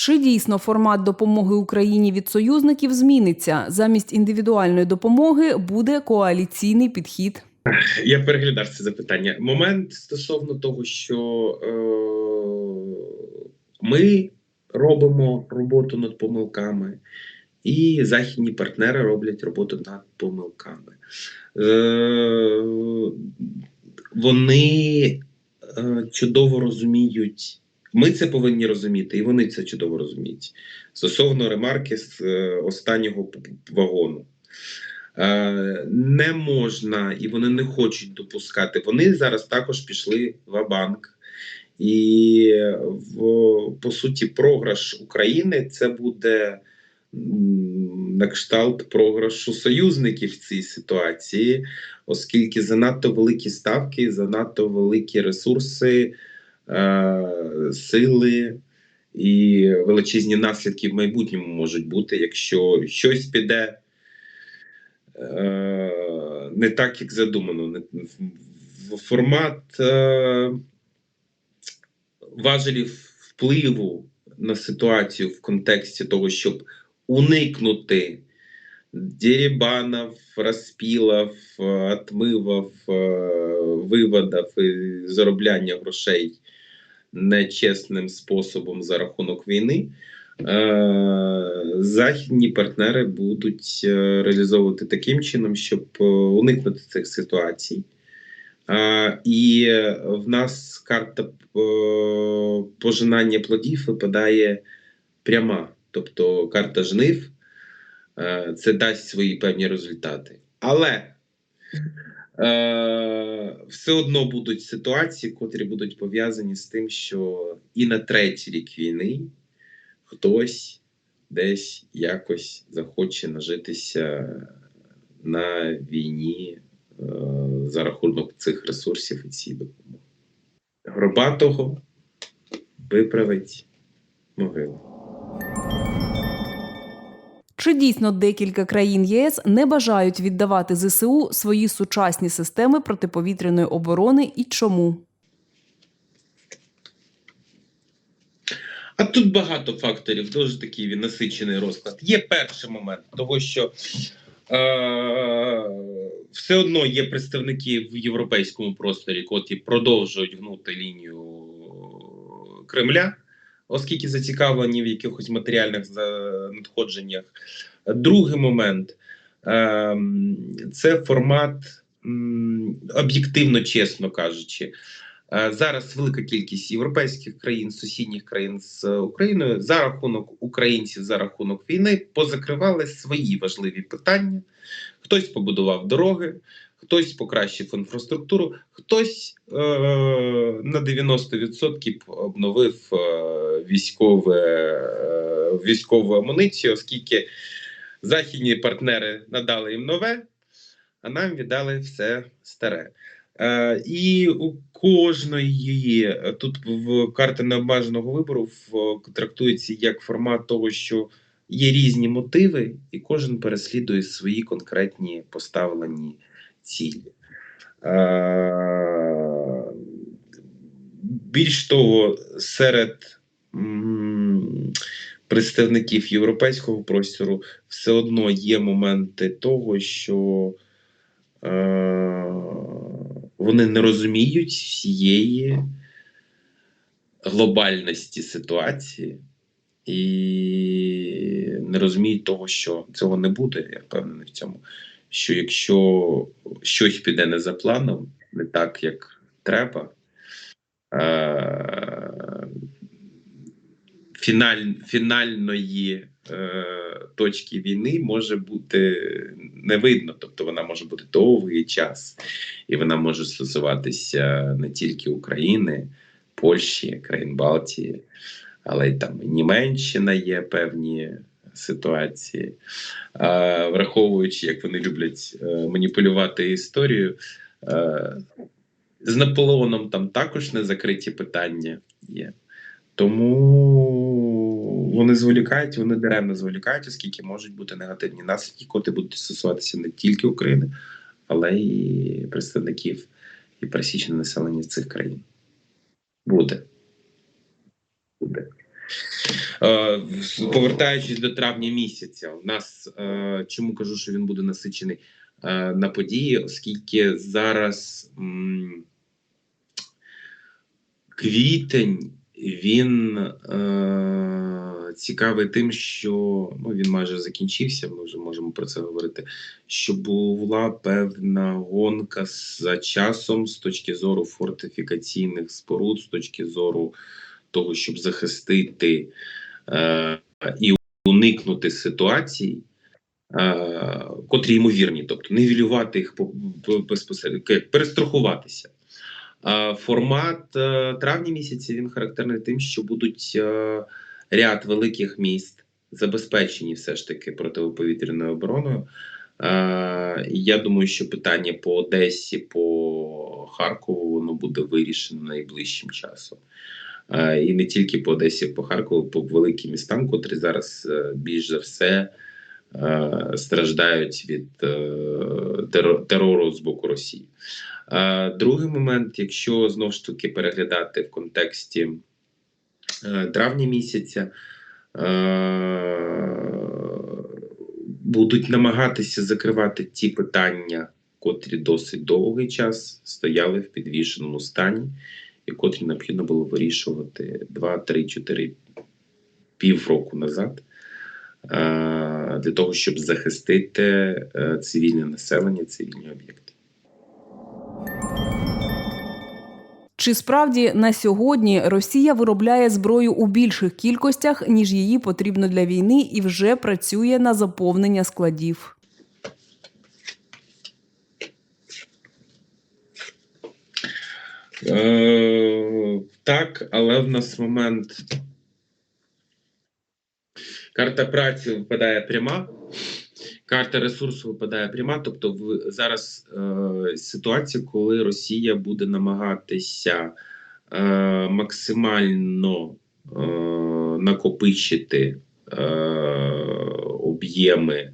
Чи дійсно формат допомоги Україні від союзників зміниться? Замість індивідуальної допомоги буде коаліційний підхід. Я переглядав це запитання. Момент стосовно того, що е, ми робимо роботу над помилками, і західні партнери роблять роботу над помилками. Е, вони е, чудово розуміють. Ми це повинні розуміти, і вони це чудово розуміють. Стосовно ремарки з е, останнього вагону. Е, не можна і вони не хочуть допускати. Вони зараз також пішли в банк І в, по суті, програш України це буде на кшталт програшу союзників в цій ситуації, оскільки занадто великі ставки, занадто великі ресурси, сили. І величезні наслідки в майбутньому можуть бути, якщо щось піде е, не так, як задумано. Формат е, важелів впливу на ситуацію в контексті того, щоб уникнути дерибанів, розпілів, е, отмивів, е, виводів і заробляння грошей нечесним способом за рахунок війни. Е, Західні партнери будуть е, реалізовувати таким чином, щоб е, уникнути цих ситуацій. І в нас карта пожинання плодів випадає пряма, тобто карта жнив. Це дасть свої певні результати. Але все одно будуть ситуації, котрі будуть пов'язані з тим, що і на третій рік війни хтось десь якось захоче нажитися на війні е, за рахунок цих ресурсів і цієї допомоги. Горбатого виправить могила. Чи дійсно декілька країн ЄС не бажають віддавати ЗСУ свої сучасні системи протиповітряної оборони і чому? А тут багато факторів, дуже такий насичений розклад. Є перший момент, того що е, все одно є представники в європейському просторі, котрі продовжують гнути лінію Кремля, оскільки зацікавлені в якихось матеріальних надходженнях. Другий момент е, це формат, об'єктивно чесно кажучи. Е, Зараз велика кількість європейських країн, сусідніх країн з Україною за рахунок українців, за рахунок війни позакривали свої важливі питання. Хтось побудував дороги, хтось покращив інфраструктуру, хтось е- на 90% обновив е- військове, е- військову амуніцію, оскільки західні партнери надали їм нове, а нам віддали все старе. Е, і у кожної тут в карти необмеженого вибору в, трактується як формат того, що є різні мотиви, і кожен переслідує свої конкретні поставлені цілі. Е, більш того, серед представників європейського простору все одно є моменти того, що е, вони не розуміють всієї глобальності ситуації і не розуміють того, що цього не буде. Я впевнений в цьому. Що якщо щось піде не за планом, не так, як треба, е- фіналь, фінальної е, точки війни може бути не видно, тобто вона може бути довгий час, і вона може стосуватися не тільки України, Польщі, країн Балтії, але й там Німеччина є певні ситуації. Враховуючи, як вони люблять е, маніпулювати історією. Е, з Наполеоном там також не закриті питання є. Тому вони зволікають, вони даремно зволікають, оскільки можуть бути негативні наслідки, котрі будуть стосуватися не тільки України, але й представників і пересічне населення цих країн. Буде. Буде. Е, повертаючись до травня місяця, у нас е, чому кажу, що він буде насичений е, на події, оскільки зараз квітень він цікавий тим, що ну, він майже закінчився. Ми вже можемо про це говорити. Що була певна гонка за часом з точки зору фортифікаційних споруд, з точки зору того, щоб захистити е, і уникнути ситуацій, е, котрі ймовірні, тобто нівелювати їх по, по, безпосередньо, перестрахуватися. Е, формат е, травня місяця він характерний тим, що будуть е, ряд великих міст забезпечені все ж таки протиповітряною обороною. Е, я думаю, що питання по Одесі, по Харкову воно буде вирішено найближчим часом. І не тільки по Одесі, по Харкову, по великим містам, котрі зараз е, більш за все е, страждають від е, терору з боку Росії. Другий момент, якщо знову ж таки переглядати в контексті травня місяця, будуть намагатися закривати ті питання, котрі досить довгий час стояли в підвішеному стані, котрі необхідно було вирішувати 2, 3, 4, півроку назад. е, Для того щоб захистити е, цивільне населення, цивільні об'єкти. Чи справді на сьогодні Росія виробляє зброю у більших кількостях, ніж її потрібно для війни, і вже працює на заповнення складів? Е, так, але в нас момент. Карта праці випадає пряма, карта ресурсу випадає пряма. Тобто, в зараз е, ситуація, коли Росія буде намагатися е, максимально е, накопичити е, об'єми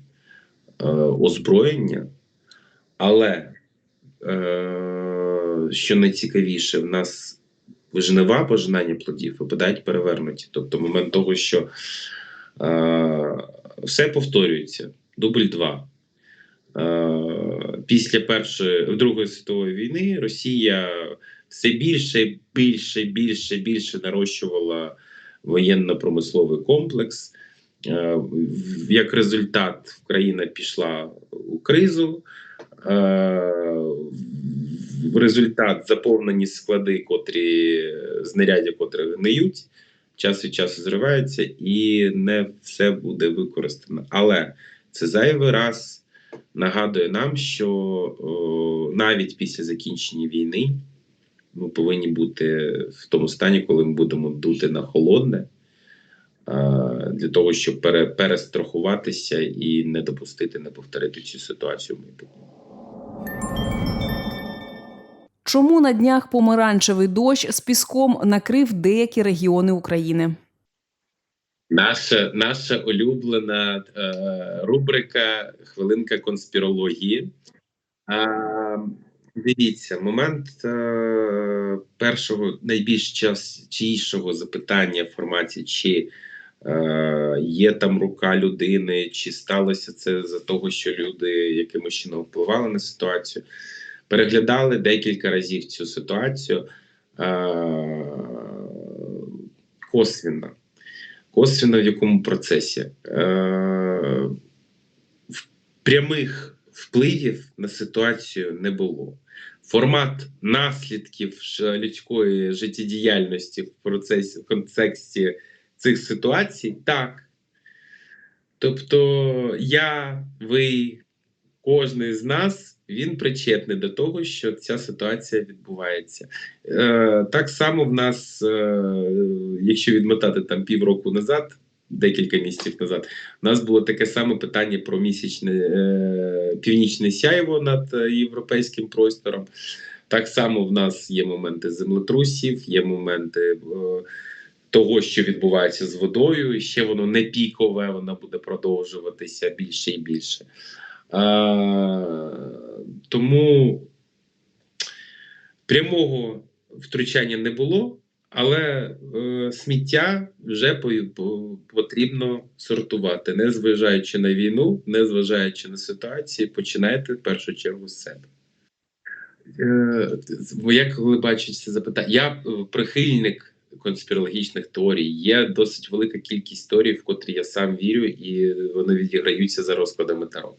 е, озброєння, але е, що найцікавіше, в нас жнива пожинання плодів випадають перевернуті. Тобто момент того, що е, все повторюється, дубль 2. Е, після першої Другої світової війни Росія все більше, більше, більше, більше нарощувала воєнно-промисловий комплекс. Е, Як результат, країна пішла у кризу. Е, результат заповнені склади, котрі знаряддя, котрі гниють, час від часу зриваються, і не все буде використано. Але це зайвий раз нагадує нам, що о, навіть після закінчення війни ми повинні бути в тому стані, коли ми будемо дути на холодне. Для того щоб пере, перестрахуватися і не допустити, не повторити цю ситуацію в майбутньому. Чому на днях помаранчевий дощ з піском накрив деякі регіони України? Наша наша улюблена е, рубрика Хвилинка конспірології. А, дивіться, момент е, першого найбільш частішого запитання в форматі, чи е, є там рука людини, чи сталося це за того, що люди якимось чином впливали на ситуацію. Переглядали декілька разів цю ситуацію е, косвенно. Косвенно в якому процесі? Е, прямих впливів на ситуацію не було. Формат наслідків людської життєдіяльності в процесі в контексті цих ситуацій так. Тобто, я, ви, кожен з нас він причетний до того, що ця ситуація відбувається. Е, так само в нас, е, якщо відмотати там півроку назад, декілька місяців назад, у нас було таке саме питання про місячне е, північне сяйво над е, європейським простором. Так само в нас є моменти землетрусів, є моменти. Е, того, що відбувається з водою, і ще воно не пікове, воно буде продовжуватися більше і більше. А, тому прямого втручання не було, Але е, сміття вже по, по, потрібно сортувати, не зважаючи на війну, не зважаючи на ситуації, починайте в першу чергу з себе. Е, бо я коли бачу це запитання, я е, прихильник конспірологічних теорій. Є досить велика кількість теорій, в котрі я сам вірю, і вони відіграються за розкладами Таро.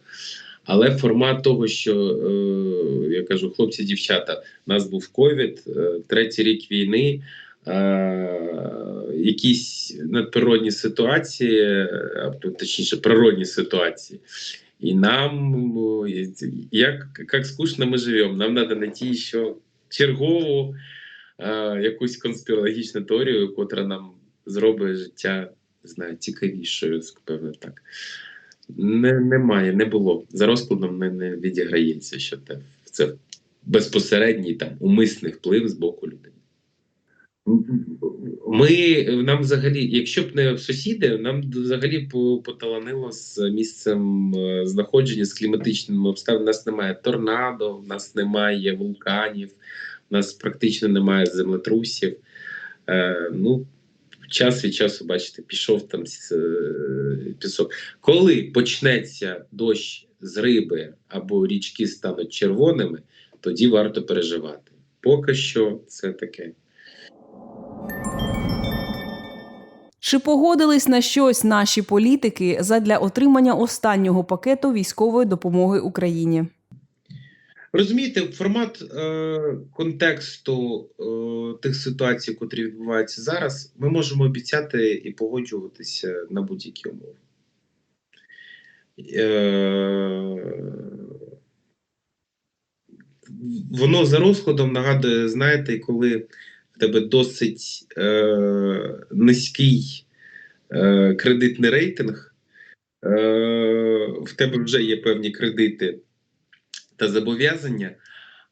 Але формат того, що е, я кажу, хлопці, дівчата, у нас був ковід, е, третій рік війни, е, якісь надприродні ситуації, а точніше, природні ситуації. І нам, як, як скучно ми живемо, нам треба знайти ще чергову е, якусь конспірологічну теорію, котра нам зробить життя не знаю, цікавішою, певно так. Не, немає, не було. За розкладом не, не відіграється, що те, це безпосередній там умисний вплив з боку людей. Ми нам взагалі, якщо б не сусіди, нам взагалі поталанило з місцем е, знаходження з кліматичними обставинами. У нас немає торнадо, в нас немає вулканів, у нас практично немає землетрусів. Е, ну, час від часу, бачите, пішов там е, пісок. Коли почнеться дощ з риби або річки стануть червоними, тоді варто переживати. Поки що це таке. Чи погодились на щось наші політики задля отримання останнього пакету військової допомоги Україні? Розумієте, формат е, контексту е, тих ситуацій, котрі відбуваються зараз, ми можемо обіцяти і погоджуватися на будь-які умови. Е, воно за розкладом нагадує, знаєте, коли в тебе досить е, низький е, кредитний рейтинг, е, в тебе вже є певні кредити та зобов'язання,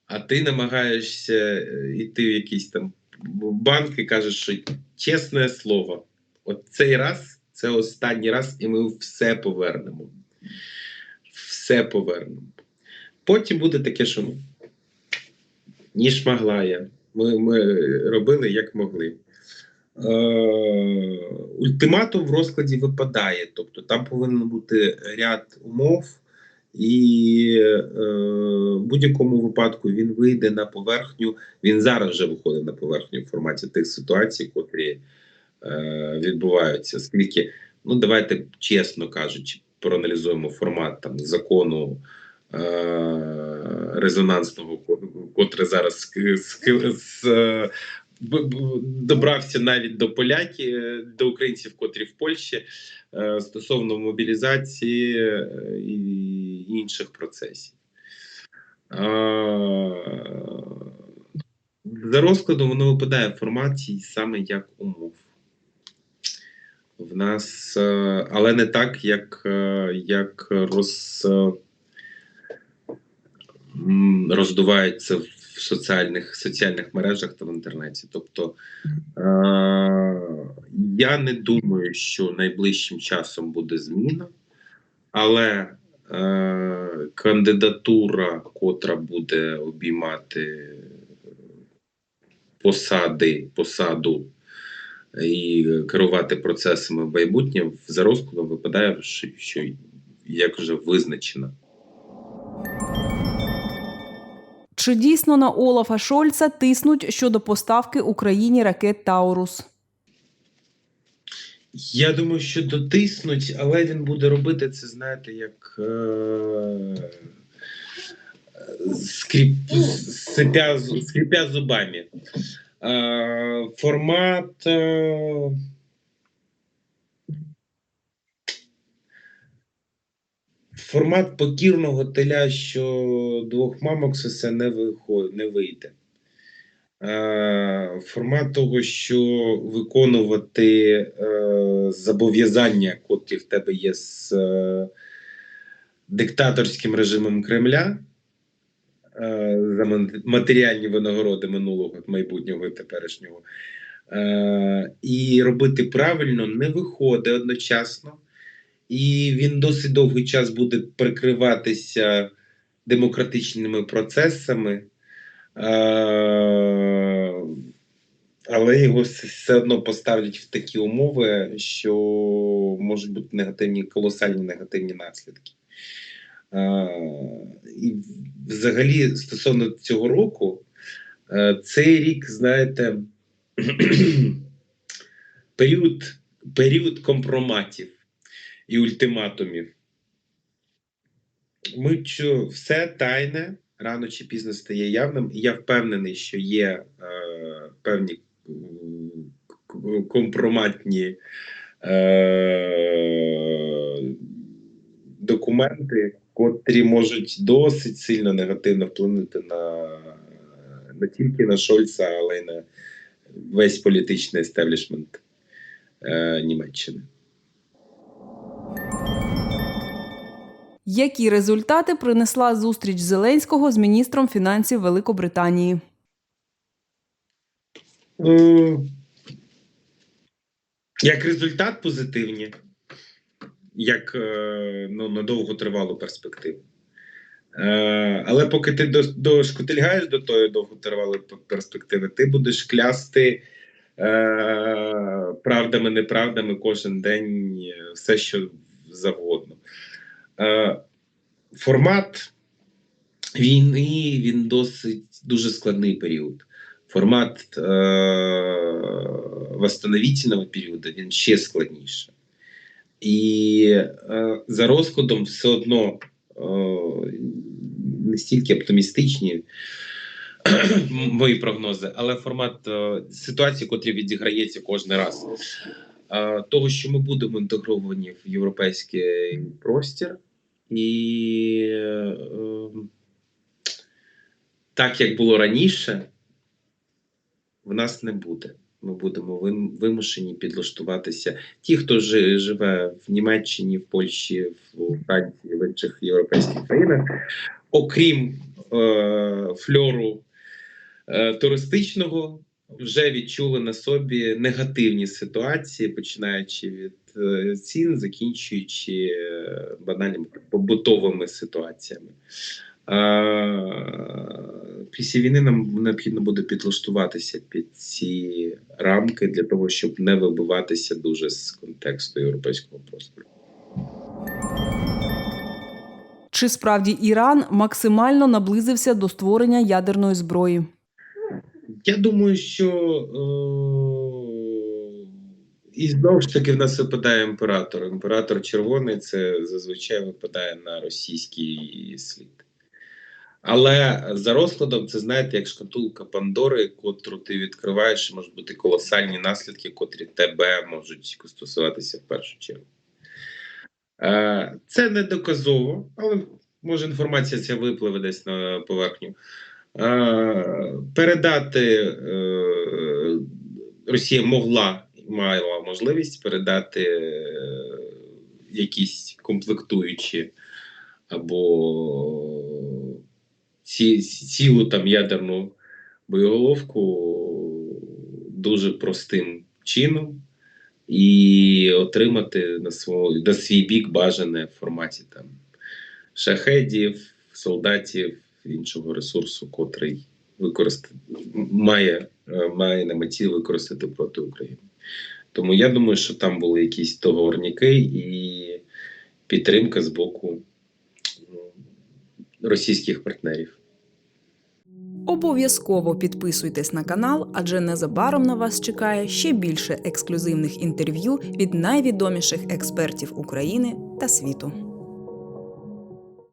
а ти намагаєшся е, йти в якийсь там банк і кажеш, що чесне слово, от цей раз це останній раз, і ми все повернемо. Все повернемо. Потім буде таке, що ну, ніж я. Ми, ми робили як могли. Е, ультиматум в розкладі випадає, тобто там повинен бути ряд умов, і е, в будь-якому випадку він вийде на поверхню. Він зараз вже виходить на поверхню в форматі тих ситуацій, котрі е, відбуваються. Скільки, ну давайте чесно кажучи, проаналізуємо формат там закону е, резонансного, ко- котрий зараз е, б- б- добрався навіть до поляків, е, до українців, котрі в Польщі е, стосовно мобілізації е, і інших процесів. За розкладом воно випадає в форматі саме як умов. В нас, але не так, як, як роз, роздувається в соціальних, соціальних мережах та в інтернеті. Тобто е, я не думаю, що найближчим часом буде зміна, але е, кандидатура, котра буде обіймати посади, посаду і керувати процесами в майбутнє за розкладом випадає, що, що як вже визначено. Чи дійсно на Олафа Шольца тиснуть щодо поставки Україні ракет Таурус? Я думаю, що дотиснуть, але він буде робити це, знаєте, як е- скріп, скрипя зубами. Е- формат. Е- формат покірного теля, що двох мамок сосе не, виход, не вийде. Е, формат того, що виконувати е, зобов'язання, котрі в тебе є з е, диктаторським режимом Кремля, е, за матеріальні винагороди минулого, майбутнього і теперішнього, е, і робити правильно не виходить одночасно, і він досить довгий час буде прикриватися демократичними процесами. Е, але його все- одно поставлять в такі умови, що можуть бути негативні, колосальні негативні наслідки. А, і взагалі, стосовно цього року, е, цей рік, знаєте, період, період компроматів і ультиматумів. Ми що все тайне рано чи пізно стає явним, і я впевнений, що є е, певні компроматні е, документи, котрі можуть досить сильно негативно вплинути на не тільки на Шольца, але й на весь політичний естеблішмент е, Німеччини. Які результати принесла зустріч Зеленського з міністром фінансів Великобританії? Е, Як результат позитивні, як е, ну, на довготривалу перспективу. Е, Але поки ти до- дошкотильгаєш до тої довготривалої перспективи, ти будеш клясти правдами, неправдами кожен день все, що завгодно. Е, Формат війни він досить дуже складний період формат е- восстановительного періоду він ще складніше. І е- за розкладом все одно е- не стільки оптимістичні мої прогнози, але формат е- ситуації, котрі відіграється кожен раз. Е, того, що ми будемо інтегровані в європейський простір, і е, так як було раніше, в нас не буде. Ми будемо вимушені підлаштуватися. Ті, хто живе в Німеччині, в Польщі, в Франції, в інших європейських країнах, окрім е, фльору е, туристичного, вже відчули на собі негативні ситуації, починаючи від е, цін, закінчуючи е, банальними побутовими ситуаціями. Після війни нам необхідно буде підлаштуватися під ці рамки для того, щоб не вибиватися дуже з контексту європейського простору. Чи справді Іран максимально наблизився до створення ядерної зброї? Я думаю, що е- і знову ж таки в нас випадає імператор. Імператор червоний це зазвичай випадає на російський слід. Але за розкладом, це знаєте, як шкатулка Пандори, котру ти відкриваєш, можуть бути колосальні наслідки, котрі тебе можуть стосуватися в першу чергу. Е, Це не доказово, але може інформація ця випливе десь на поверхню. Е, Передати е, Росія могла мала можливість передати е, якісь комплектуючі або ці, цілу там ядерну боєголовку дуже простим чином і отримати на, свого, на свій бік бажане в форматі там шахедів, солдатів, іншого ресурсу, котрий використ... має, е, має на меті використати проти України. Тому я думаю, що там були якісь договорники і підтримка з боку ну, російських партнерів. Обов'язково підписуйтесь на канал, адже незабаром на вас чекає ще більше ексклюзивних інтерв'ю від найвідоміших експертів України та світу.